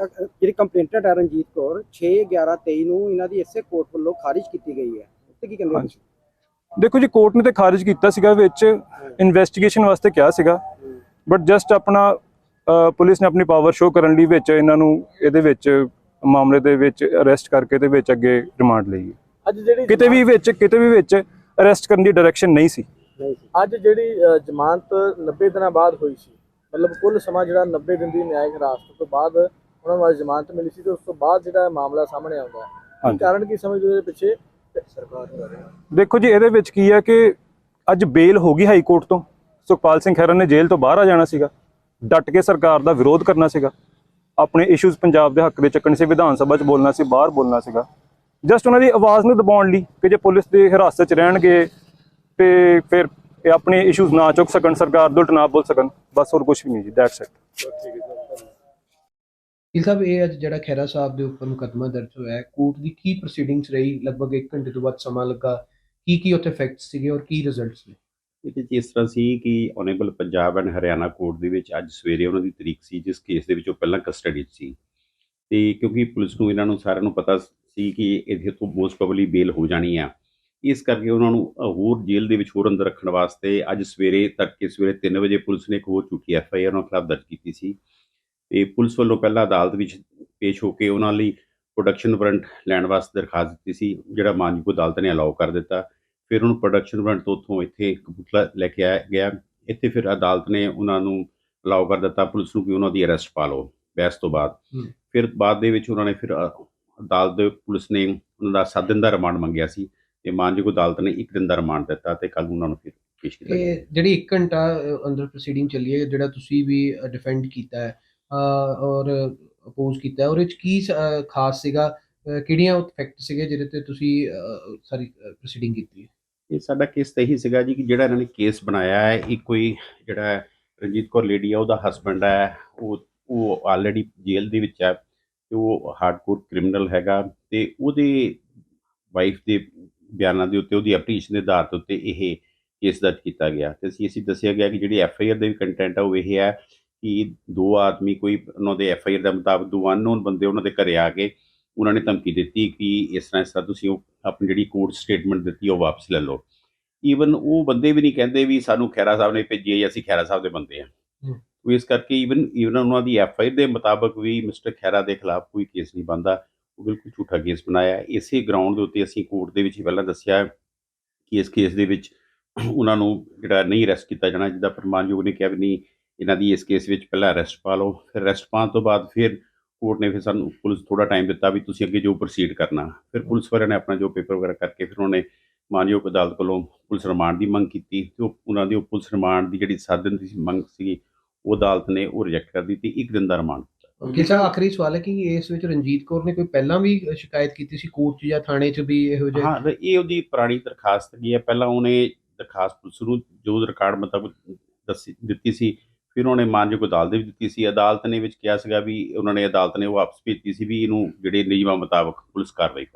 ਜਿਹੜੀ ਕੰਪਲੇਂਟਡ ਹੈ ਰਣਜੀਤ ਕੌਰ 6 11 23 ਨੂੰ ਇਹਨਾਂ ਦੀ ਇਸੇ ਕੋਰਟ ਵੱਲੋਂ ਖਾਰਿਜ ਕੀਤੀ ਗਈ ਹੈ। ਤੇ ਕੀ ਕਹਿੰਦੇ ਹੋ ਹਾਂਜੀ। ਦੇਖੋ ਜੀ ਕੋਰਟ ਨੇ ਤੇ ਖਾਰਿਜ ਕੀਤਾ ਸੀਗਾ ਵਿੱਚ ਇਨਵੈਸਟੀਗੇਸ਼ਨ ਵਾਸਤੇ ਕਿਹਾ ਸੀਗਾ। ਬਟ ਜਸਟ ਆਪਣਾ ਅ, ਪੁਲਿਸ ਨੇ ਆਪਣੀ ਪਾਵਰ ਸ਼ੋ ਕਰਨ ਲਈ ਵਿੱਚ ਇਹਨਾਂ ਨੂੰ ਇਹਦੇ ਵਿੱਚ ਮਾਮਲੇ ਦੇ ਵਿੱਚ ਅਰੈਸਟ ਕਰਕੇ ਤੇ ਵਿੱਚ ਅੱਗੇ ਰਿਮਾਂਡ ਲਈ ਅੱਜ ਜਿਹੜੀ ਕਿਤੇ ਵੀ ਵਿੱਚ ਕਿਤੇ ਵੀ ਵਿੱਚ ਅਰੈਸਟ ਕਰਨ ਦੀ ਡਾਇਰੈਕਸ਼ਨ ਨਹੀਂ ਸੀ। ਨਹੀਂ ਸੀ। ਅੱਜ ਜਿਹੜੀ ਅ, ਜ਼ਮਾਨਤ 90 ਦਿਨਾਂ ਬਾਅਦ ਹੋਈ ਸੀ ਮਤਲਬ ਕੁੱਲ ਸਮਾਂ ਜਿਹੜਾ 90 ਦਿਨ ਦੀ ਨਿਆਇਕ ਹਿਰਾਸਤ ਤੋਂ ਬਾਅਦ ਉਹਨਾਂ ਨੂੰ ਅੱਜ ਜ਼ਮਾਨਤ ਮਿਲੀ ਸੀ ਤੇ ਉਸ ਤੋਂ ਬਾਅਦ ਜਿਹੜਾ ਮਾਮਲਾ ਸਾਹਮਣੇ ਆਉਂਦਾ ਹੈ। ਕਾਰਨ ਕੀ ਸਮਝਦੇ ਹੋ ਇਹਦੇ ਪਿੱਛੇ? ਸਰਕਾਰ ਕਰ ਰਹੀ ਹੈ। ਦੇਖੋ ਜੀ ਇਹਦੇ ਵਿੱਚ ਕੀ ਹੈ ਕਿ ਅੱਜ ਬੇਲ ਹੋ ਗਈ ਹਾਈ ਕੋਰਟ ਤੋਂ। ਸੁਖਪਾਲ ਸਿੰਘ ਖਹਿਰਾ ਨੇ ਜੇਲ੍ਹ ਤੋਂ ਬਾਹਰ ਆ ਜਾਣਾ ਸੀਗਾ। ਡਟ ਕੇ ਸਰਕਾਰ ਦਾ ਵਿਰੋਧ ਕਰਨਾ ਸੀਗਾ। ਆਪਣੇ ਇਸ਼ੂਜ਼ ਪੰਜਾਬ ਦੇ ਹੱਕ ਦੇ ਚੱਕਣ ਸੀ ਵਿਧਾਨ ਸਭਾ 'ਚ ਬੋਲਣਾ ਸੀ ਬਾਹਰ ਬੋਲਣਾ ਸੀਗਾ। ਜਸਟ ਉਹਨਾਂ ਦੀ ਆਵਾਜ਼ ਨੂੰ ਦਬਾਉਣ ਲਈ ਕਿ ਜੇ ਪੁਲਿਸ ਦੀ ਹਿਰਾਸਤ 'ਚ ਰਹਿਣਗੇ ਤੇ ਫਿਰ ਇਹ ਆਪਣੇ ਇਸ਼ੂਜ਼ ਨਾ ਚੁੱਕ ਸਕਣ ਸਰਕਾਰ ਦੇ ਉਲਟ ਨਾ ਬੋਲ ਸਕਣ। ਬਸ ਹੋਰ ਕੁਝ ਵੀ ਨਹੀਂ ਜੀ ਦੈਟਸ ਇਟ ਗਿਲ ਸਾਹਿਬ, ਇਹ ਅੱਜ ਜਿਹੜਾ ਖਹਿਰਾ ਸਾਹਿਬ ਦੇ ਉੱਪਰ ਮੁਕੱਦਮਾ ਦਰਜ ਹੋਇਆ ਹੈ ਕੋਰਟ ਦੀ ਕੀ ਪ੍ਰੋਸੀਡਿੰਗਸ ਰਹੀ? ਲਗਭਗ 1 ਘੰਟੇ ਤੋਂ ਵੱਧ ਸਮਾਂ ਲੱਗਾ। ਕੀ ਕੀ ਉੱਥੇ ਫੈਕਟਸ ਸੀਗੇ ਔਰ ਕੀ ਰਿਜ਼ਲਟਸ ਨੇ? ਇਹਦੇ 'ਚ ਇਸ ਤਰ੍ਹਾਂ ਸੀ ਕਿ honourable Punjab and Haryana court ਦੇ ਵਿੱਚ ਅੱਜ ਸਵੇਰੇ ਉਹਨਾਂ ਦੀ ਤਰੀਕ ਸੀ, ਜਿਸ ਕੇਸ ਦੇ ਵਿੱਚ ਉਹ ਪਹਿਲਾਂ ਕਸਟਡੀ 'ਚ ਸੀ। ਤੇ ਕਿਉਂਕਿ ਪੁਲਿਸ ਨੂੰ ਇਹਨਾਂ ਨੂੰ ਸਾਰਿਆਂ ਨੂੰ ਪਤਾ ਸੀ ਕਿ ਇਹਦੇ ਤੋਂ ਮੋਸਟ ਪ੍ਰੋਬਬਲੀ ਬੇਲ ਹੋ ਜਾਣੀ ਆ। ਇਸ ਕਰਕੇ ਉਹਨਾਂ ਨੂੰ ਹੋਰ ਜੇਲ੍ਹ ਦੇ ਵਿੱਚ ਹੋਰ ਅੰਦਰ ਰੱਖਣ ਵਾਸਤੇ ਅੱਜ ਸਵੇਰੇ ਤੱਕ ਕੇ ਸਵੇਰੇ 3 ਵਜੇ ਪੁਲਿਸ ਨੇ ਇੱਕ ਹੋਰ ਝੂਠੀ ਐਫ ਆਈ ਆਰ ਉਹਨਾਂ ਖਿਲਾਫ ਦਰਜ ਕੀਤੀ ਸੀ। ਤੇ ਪੁਲਿਸ ਵੱਲੋਂ ਪਹਿਲਾਂ ਅਦਾਲਤ ਵਿੱਚ ਪੇਸ਼ ਹੋ ਕੇ ਉਹਨਾਂ ਲਈ ਪ੍ਰੋਡਕਸ਼ਨ ਵਾਰੰਟ ਲੈਣ ਵਾਸਤੇ ਦਰਖਾਸਤ ਦਿੱਤੀ ਸੀ ਜਿਹੜਾ ਮਾਨਯੋਗ ਅਦਾਲਤ ਨੇ ਅਲਾਉ ਕਰ ਦਿੱਤਾ। ਫਿਰ ਉਹਨੂੰ ਪ੍ਰੋਡਕਸ਼ਨ ਵਾਰੰਟ ਤੋਂ ਉੱਥੋਂ ਇੱਥੇ ਕਪੂਰਥਲਾ ਲੈ ਕੇ ਆਇਆ ਗਿਆ। ਇੱਥੇ ਫਿਰ ਅਦਾਲਤ ਨੇ ਉਹਨਾਂ ਨੂੰ ਅਲਾਉ ਕਰ ਦਿੱਤਾ ਪੁਲਿਸ ਨੂੰ ਕਿ ਉਹਨਾਂ ਦੀ ਅਰੈਸਟ ਪਾ ਲਓ ਬਹਿਸ ਤੋਂ ਬਾਅਦ। ਫਿਰ ਬਾਅਦ ਦੇ ਵਿੱਚ ਉਹਨਾਂ ਨੇ ਫਿਰ ਅਦਾਲਤ ਦੇ ਪੁਲਿਸ ਨੇ ਉਹਨਾਂ ਦਾ 7 ਦਿਨ ਦਾ ਰਿਮਾਂਡ ਮੰਗਿਆ ਸੀ ਤੇ ਮਾਨਯੋਗ ਅਦਾਲਤ ਨੇ 1 ਦਿਨ ਦਾ ਰਿਮਾਂਡ ਦਿੱਤਾ ਤੇ ਕੱਲ ਉਹਨਾਂ ਨੂੰ ਫਿਰ ਪੇਸ਼ ਕੀਤਾ ਇਹ ਜਿਹੜੀ 1 ਘੰਟਾ ਅੰਦਰ ਪ੍ਰੋਸੀਡਿੰਗ ਚੱਲੀ ਹੈ ਜਿਹੜਾ ਤੁਸੀਂ ਵੀ ਡਿਫੈਂਡ ਕੀਤਾ ਹੈ ਔਰ ਅਪੋਜ਼ ਕੀਤਾ ਹੈ। ਉਹਦੇ ਕੀ ਖਾਸ ਸੀਗਾ? ਅ, ਕਿਹੜੀਆਂ ਫੈਕਟ ਸੀਗੇ ਜਿਹਦੇ ਤੇ ਤੁਸੀਂ ਸਾਰੀ ਪ੍ਰੋਸੀਡਿੰਗ ਕੀਤੀ ਹੈ? ਇਹ ਸਾਡਾ ਕੇਸ ਤਾਂ ਇਹੀ ਸੀਗਾ ਜੀ ਕਿ ਜਿਹੜਾ ਇਹਨਾਂ ਨੇ ਕੇਸ ਬਣਾਇਆ ਹੈ ਇਹ ਕੋਈ ਜਿਹੜਾ ਰਣਜੀਤ ਕੌਰ ਲੇਡੀ ਆ ਉਹਦਾ ਹਸਬੰਡ ਹੈ ਉਹ ਉਹ ਆਲਰੇਡੀ ਜੇਲ੍ਹ ਦੇ ਵਿੱਚ ਹੈ ਤੇ ਉਹ ਹਾਰਡਕੋਰ ਕ੍ਰਿਮੀਨਲ ਹੈਗਾ ਤੇ ਉਹਦੇ ਵਾਈਫ ਦੇ ਬਿਆਨਾਂ ਦੇ ਉੱਤੇ ਉਹਦੀ ਐਪਲੀਕੇਸ਼ਨ ਦੇ ਆਧਾਰ ਦੇ ਉੱਤੇ ਇਹ ਕੇਸ ਦਰਜ ਕੀਤਾ ਗਿਆ। ਤੇ ਅਸੀਂ ਅਸੀਂ ਦੱਸਿਆ ਗਿਆ ਕਿ ਜਿਹੜੀ ਐਫ ਆਈ ਆਰ ਦੇ ਵੀ ਕੰਟੈਂਟ ਆ ਉਹ ਇਹ ਹੈ ਕਿ ਦੋ ਆਦਮੀ ਕੋਈ ਉਹਨਾਂ ਦੇ ਐਫ ਆਈ ਆਰ ਦੇ ਮੁਤਾਬਕ ਦੋ ਅਨਨੋਨ ਬੰਦੇ ਉਹਨਾਂ ਦੇ ਘਰੇ ਆ ਕੇ ਉਹਨਾਂ ਨੇ ਧਮਕੀ ਦਿੱਤੀ ਕਿ ਇਸ ਤਰ੍ਹਾਂ ਇਸ ਤਰ੍ਹਾਂ ਤੁਸੀਂ ਉਹ ਆਪਣੀ ਜਿਹੜੀ ਕੋਰਟ ਸਟੇਟਮੈਂਟ ਦਿੱਤੀ ਉਹ ਵਾਪਸ ਲੈ ਲਓ ਈਵਨ ਉਹ ਬੰਦੇ ਵੀ ਨਹੀਂ ਕਹਿੰਦੇ ਵੀ ਸਾਨੂੰ ਖੈਰਾ ਸਾਹਿਬ ਨੇ ਭੇਜੀ ਹੈ ਜਾਂ ਅਸੀਂ ਖੈਰਾ ਸਾਹਿਬ ਦੇ ਬੰਦੇ ਹੂੰ। ਉਹ ਇਸ ਕਰਕੇ ਈਵਨ ਈਵਨ ਉਹਨਾਂ ਦੀ ਐਫ ਆਈ ਦੇ ਮੁਤਾਬਕ ਵੀ ਮਿਸਟਰ ਖੈਰਾ ਦੇ ਖਿਲਾਫ ਕੋਈ ਕੇਸ ਨਹੀਂ ਬੰਦਾ ਉਹ ਬਿਲਕੁਲ ਝੂਠਾ ਕੇਸ ਬਣਾਇਆ। ਇਸੇ ਗਰਾਊਂਡ ਦੇ ਉੱਤੇ ਅਸੀਂ ਕੋਰਟ ਦੇ ਵਿੱਚ ਹੀ ਪਹਿਲਾਂ ਦੱਸਿਆ ਕਿ ਇਸ ਕੇਸ ਦੇ ਵਿੱਚ ਉਹਨਾਂ ਨੂੰ ਜਿਹੜਾ ਨਹੀਂ ਅਰੈਸਟ ਕੀਤਾ ਜਾਣਾ ਜਿੱਦਾਂ ਪ੍ਰਮਾਣਯੋਗ ਨੇ ਕਿਹਾ ਵੀ ਨਹੀਂ ਇਹਨਾਂ ਦੀ ਇਸ ਕੇਸ ਵਿੱਚ ਪਹਿਲਾਂ ਅਰੈਸਟ ਪਾ ਲਓ ਫਿਰ ਅਰੈਸਟ ਪਾਉਣ ਤੋਂ ਬਾਅਦ ਫਿਰ ਕੋਰਟ ਨੇ ਫਿਰ ਸਾਨੂੰ ਪੁਲਿਸ ਥੋੜਾ ਟਾਈਮ ਦਿੱਤਾ ਵੀ ਤੁਸੀਂ ਅੱਗੇ ਜੋ ਪ੍ਰੋਸੀਡ ਕਰਨਾ। ਫਿਰ ਪੁਲਿਸ ਵਾਲਿਆਂ ਨੇ ਆਪਣਾ ਜੋ ਪੇਪਰ ਵਗੈਰਾ ਕਰਕੇ ਫਿਰ ਉਹਨੇ ਮਾਨਯੋਗ ਅਦਾਲਤ ਕੋਲੋਂ ਪੁਲਿਸ ਰਿਮਾਂਡ ਦੀ ਮੰਗ ਕੀਤੀ ਤੇ ਉਹ ਉਹਨਾਂ ਦੀ ਉਹ ਪੁਲਿਸ ਰਿਮਾਂਡ ਦੀ ਜਿਹੜੀ ਸੱਤ ਦਿਨ ਦੀ ਮੰਗ ਸੀ ਉਹ ਅਦਾਲਤ ਨੇ ਉਹ ਰਿਜੈਕਟ ਕਰ ਦਿੱਤੀ ਇੱਕ ਦਿਨ ਦਾ ਰਿਮਾਂਡ ਸਾਹਿਬ ਆਖਰੀ ਸਵਾਲ ਹੈ ਕਿ ਇਸ ਵਿੱਚ ਰਣਜੀਤ ਕੌਰ ਨੇ ਕੋਈ ਪਹਿਲਾਂ ਵੀ ਸ਼ਿਕਾਇਤ ਕੀਤੀ ਸੀ ਕੋਰਟ 'ਚ ਜਾਂ ਥਾਣੇ 'ਚ ਵੀ ਇਹੋ ਜਿਹੇ? ਹਾਂ ਇਹ ਉਹਦੀ ਪੁਰਾਣੀ ਦਰਖਾਸਤ ਹੈਗੀ ਹੈ। ਪਹਿਲਾਂ ਉਹਨੇ ਦਰਖਾਸਤ ਪੁਲਿਸ ਨੂੰ ਜੋ ਰਿਕਾਰਡ ਮੁਤਾਬਕ ਦੱਸੀ ਦਿੱਤੀ ਸੀ ਫਿਰ ਉਹਨਾਂ ਨੇ ਮਾਨਯੋਗ ਅਦਾਲਤ ਦੇ ਵੀ ਦਿੱਤੀ ਸੀ। ਅਦਾਲਤ ਨੇ ਵਿੱਚ ਕਿਹਾ ਸੀਗਾ ਵੀ ਉਹਨਾਂ ਨੇ ਅਦਾਲਤ ਨੇ ਉਹ ਵਾਪਸ ਭੇਜੀ ਸੀ ਵੀ ਇਹਨੂੰ ਜਿਹੜੇ ਨਿਯਮਾਂ ਮੁਤਾਬਕ ਪੁਲਿਸ ਕਾਰਵਾਈ ਕਰੇ।